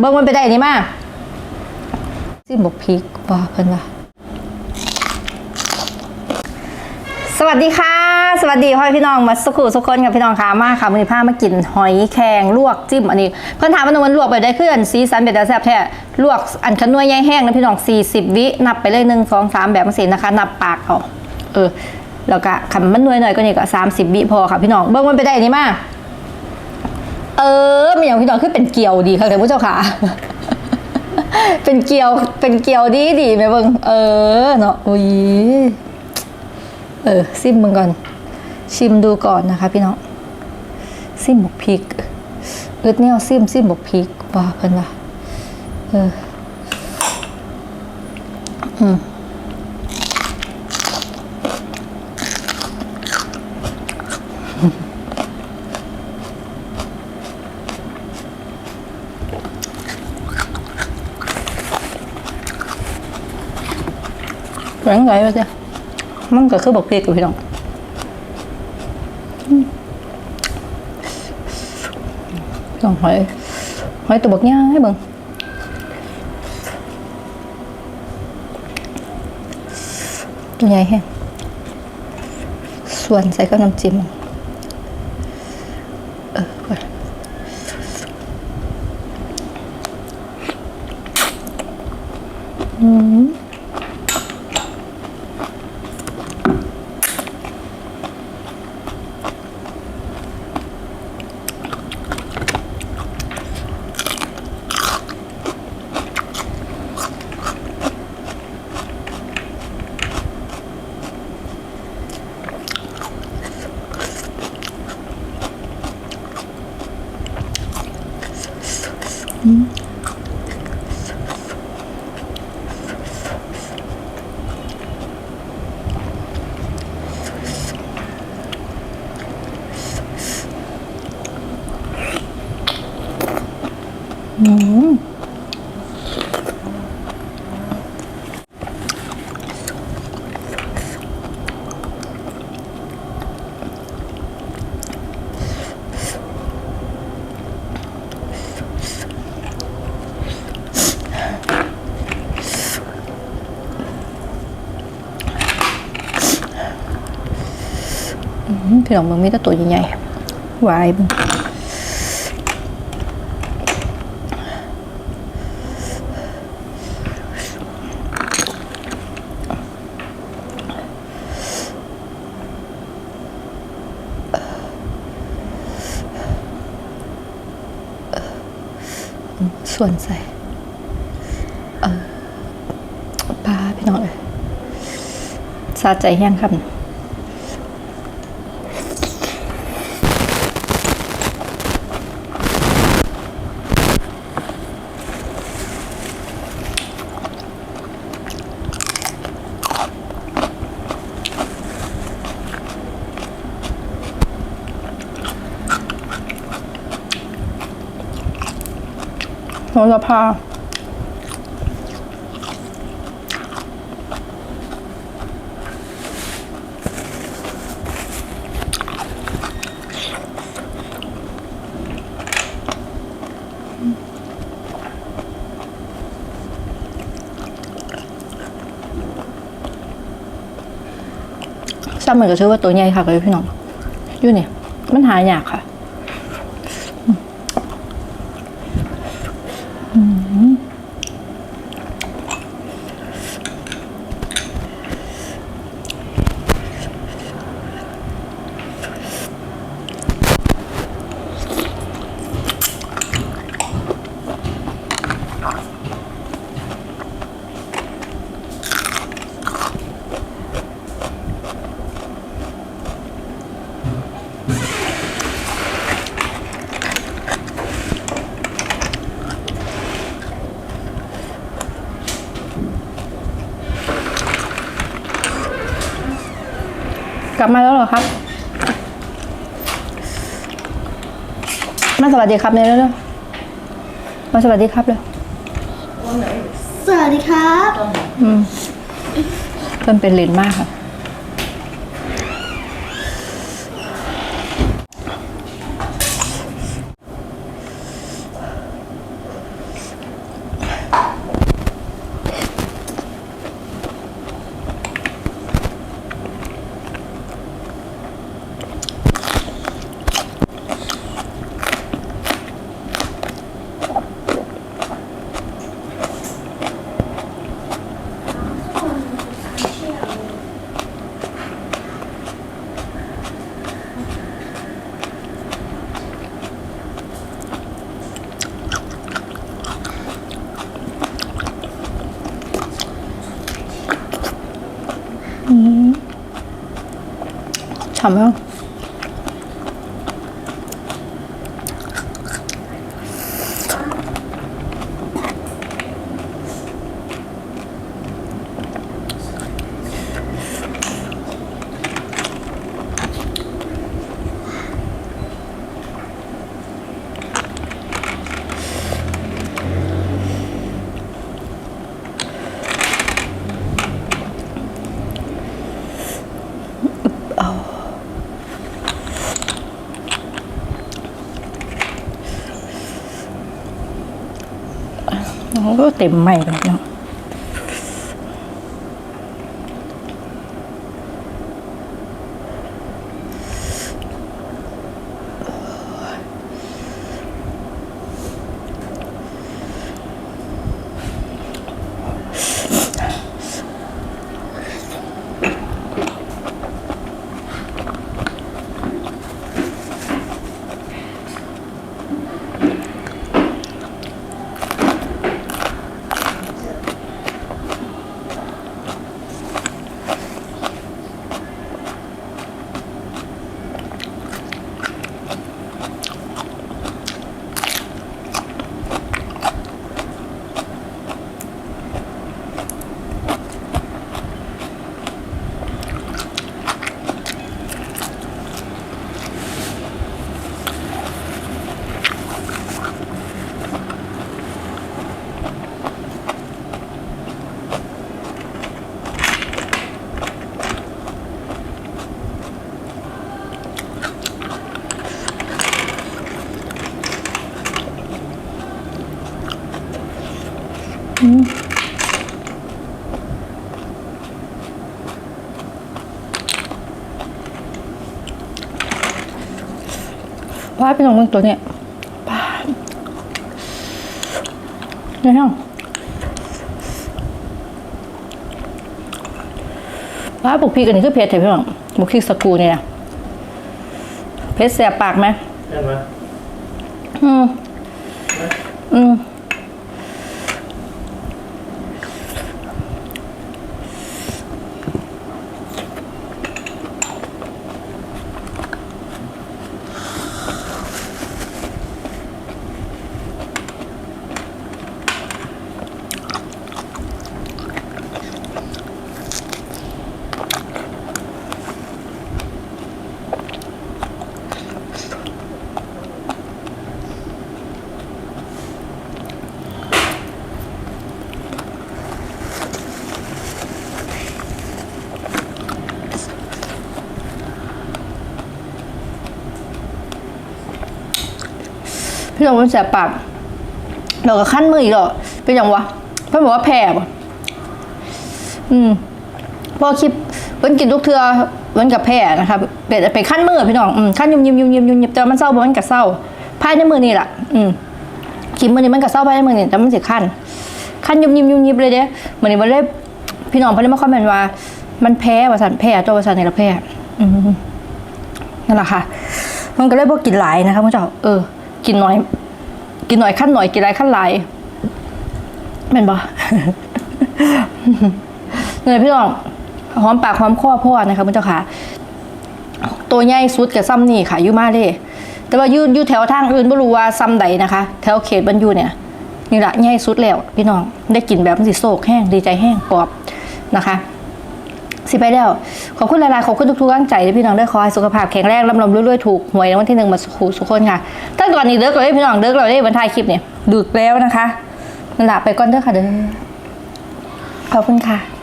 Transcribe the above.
เบิ่งมันไปได้นี่มาซิมบกพริกว่าเพิ่นว่าสวัสดีค่ะ สวัสดีพ่อพี่น้องมาสุขุสุกคนกับพี่น้องค่ะมาค่ะมือผ้ามากินหอยแครงลวกจิ้มอันนี้เพิ่อนถามว่ามันลวกไปได้คืออันสีสันเป็นตาแซ่บแท้ลวกอันขนวยใยแห้งนะพี่น้อง 40 วินับไปเลย1 2 3แบบนี้นะคะ นับปากเอาเออแล้วก็ขันมันนวยหน่อยก็นี่ก็30 วิพอค่ะพี่น้องเบิ่งมันไปได้นี่มาก เออมีอย่างพี่น้องคือเป็นเกียวดีค่ะท่านผู้เจ้าค่ะ เป็นเกียวเป็นเกียวดีดีไหมเบิงเออเนาะอุ้ยเออซิมมึงก่อน ชิมดูก่อนนะคะ พี่น้องซิมบกพริกอึดเนี่ยซิมซิมบกพริกว่าเพิ่นว่าเอออืม หวงไงวะเจ้ามันก็คือบกพริกอยู่พี่น้องลองหอยหอยตัวบักย่างให้เบิ่งตัวใหญ่แฮะส่วนใส่กับน้ำจิ้มเออก่อน อืม พี่น้องมึงมีแต่ตัวใหญ่ๆวายเบิ่งส่วนใส่ปลาพี่น้องเลยสาใจแห้งครับ หระพาซ้ำเหมือนกับชื่อว่าตัวใหญ่ค่ะเลยพี่น้องอยู่นี่มันหายากค่ะ Mm-hmm. กลับมาแล้วเหรอครับมาสวัสดีครับเนี่ยเร็วๆมาสวัสดีครับเลยสวัสดีครับ อืมเพิ่นเป็นเลนมากค่ะ 음. 참아요. โอ้เต็มใหม่เลยเนาะ ว่าพี่น้องเมืองตัวเนี่ยป้าดเนี่ยฮะว่าบุกพริกอันนี้คือเผ็ดแต่พี่น้องบุกพริกสกรูเนี่ยเผ็ดเสียบปากไหมใช่ไหมอืม อืม พี่น้องมันแสบปากเราก็ขั้นมืออีกเหรอเป็นอย่างวะเพื่อนบอกว่าแพ้ปะอืมพอคลิปเพิ่นกินทุกเทือเพิ่นกับแพ้นะคะเป็นเป็นขั้นมือพี่น้องอืมขั้นยุ่มยิ้มยุ่มยิ้มยุ่มยิ้มแต่มันเศร้าบ่มันกับเศร้าภายในมือนี่แหละอืมคลิปมือนี้มันกับเศร้าภายในมือนี่แต่มันสิขั้นขั้นยุ่มยิ้มยุ่มยิ้มเลยเด้เหมือนี้มันเลยพี่น้องเพิ่นเลยมาคอมเมนต์ว่า มันแพ้ว่าสันแพ้ตัวว่าสันในละแพ้อืมนั่นแหละค่ะ มันก็เลยบอกกินหลายนะคะคุณเจ้าเออ กินหน้อย กินหน่อยขั้นหน่อยกินหลายขั้นหลายแม่นบ่เนี่ยพี่น้องหอมปากหอมคอพ่อนะคะคุณเจ้าค่ะ ตัวใหญ่สุดกับซ้ำนี่ค่ะอยูมาเด้แต่ว่ายูอยูแถวทางอื่นไม่รู้ว่าซ้ำใดนะคะ แถวเขตบรรยูเนี่ยนี่แหละใหญ่สุดแล้ว พี่น้องได้กินแบบมันสิโศกแห้งดีใจแห้งกรอบนะคะ สิไปแล้ว ขอบคุณหลายๆ ขอบคุณทุกๆกำลังใจที่พี่น้องได้ขอให้สุขภาพแข็งแรงร่ำรวยรวยๆถูกหวยในวันที่หนึ่งมาสุขสุขคนค่ะตั้งตอนนี้เลิกเราได้พี่น้องเลิกเราได้วันท้ายคลิปเนี่ยดึกแล้วนะคะนั่นแหละไปก่อนเด้อค่ะเด้อขอบคุณค่ะ